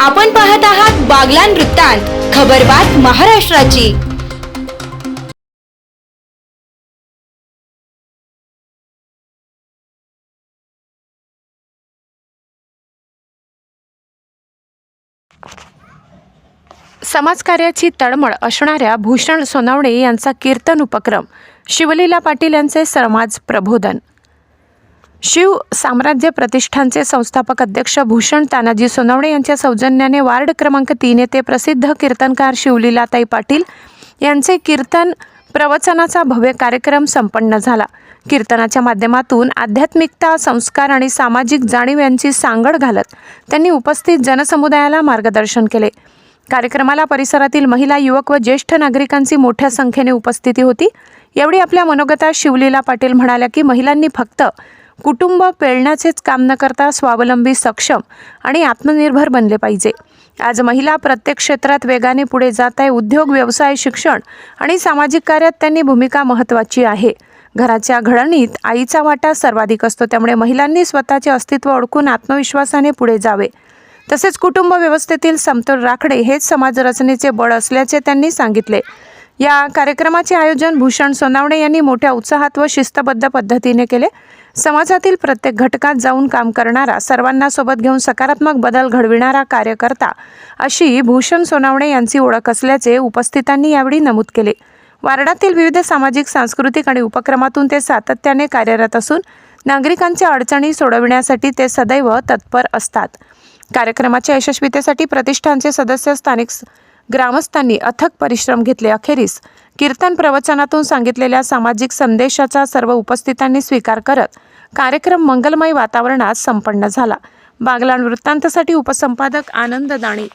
आपण पाहत आहात बागलान वृत्तांत खबरबात महाराष्ट्राची. समाजकार्याची तळमळ असणाऱ्या भूषण सोनवणे यांचा कीर्तन उपक्रम शिवलीला पाटील यांचे समाज प्रबोधन. शिव साम्राज्य प्रतिष्ठानचे संस्थापक अध्यक्ष भूषण तानाजी सोनवणे यांच्या सौजन्याने वार्ड क्रमांक तीन येथे प्रसिद्ध कीर्तनकार शिवलीलाताई पाटील यांचे कीर्तन प्रवचनाचा भव्य कार्यक्रम संपन्न झाला. कीर्तनाच्या माध्यमातून आध्यात्मिकता संस्कार आणि सामाजिक जाणीव यांची सांगड घालत त्यांनी उपस्थित जनसमुदायाला मार्गदर्शन केले. कार्यक्रमाला परिसरातील महिला युवक व ज्येष्ठ नागरिकांची मोठ्या संख्येने उपस्थिती होती. यावेळी आपल्या मनोगतात शिवलीला पाटील म्हणाल्या की महिलांनी फक्त कुटुंब पेळण्याचेच काम न करता स्वावलंबी सक्षम आणि आत्मनिर्भर बनले पाहिजे. आज महिला प्रत्येक क्षेत्रात वेगाने पुढे जात आहे. उद्योग व्यवसाय शिक्षण आणि सामाजिक कार्यात त्यांनी भूमिका महत्त्वाची आहे. घराच्या घडणीत आईचा वाटा सर्वाधिक असतो. त्यामुळे महिलांनी स्वतःचे अस्तित्व ओळखून आत्मविश्वासाने पुढे जावे. तसेच कुटुंब व्यवस्थेतील समतोल राखणे हेच समाजरचनेचे बळ असल्याचे त्यांनी सांगितले. या कार्यक्रमाचे आयोजन भूषण सोनावणे यांनी मोठ्या उत्साहात व शिस्तबद्ध पद्धतीने केले. समाजातील प्रत्येक घटकात जाऊन काम करणारा सर्वांना सोबत घेऊन सकारात्मक बदल घडविणारा कार्यकर्ता अशी भूषण सोनावणे यांची ओळख असल्याचे उपस्थितांनी यावेळी नमूद केले. वार्डातील विविध सामाजिक सांस्कृतिक आणि उपक्रमातून ते सातत्याने कार्यरत असून नागरिकांच्या अडचणी सोडविण्यासाठी ते सदैव तत्पर असतात. कार्यक्रमाच्या यशस्वीतेसाठी प्रतिष्ठानचे सदस्य स्थानिक ग्रामस्थांनी अथक परिश्रम घेतले अखेरीस. कीर्तन प्रवचनातून सांगितलेल्या सामाजिक संदेशाचा सर्व उपस्थितांनी स्वीकार करत कार्यक्रम मंगलमय वातावरणात संपन्न झाला. बागलाण वृत्तांतसाठी उपसंपादक आनंद दाणी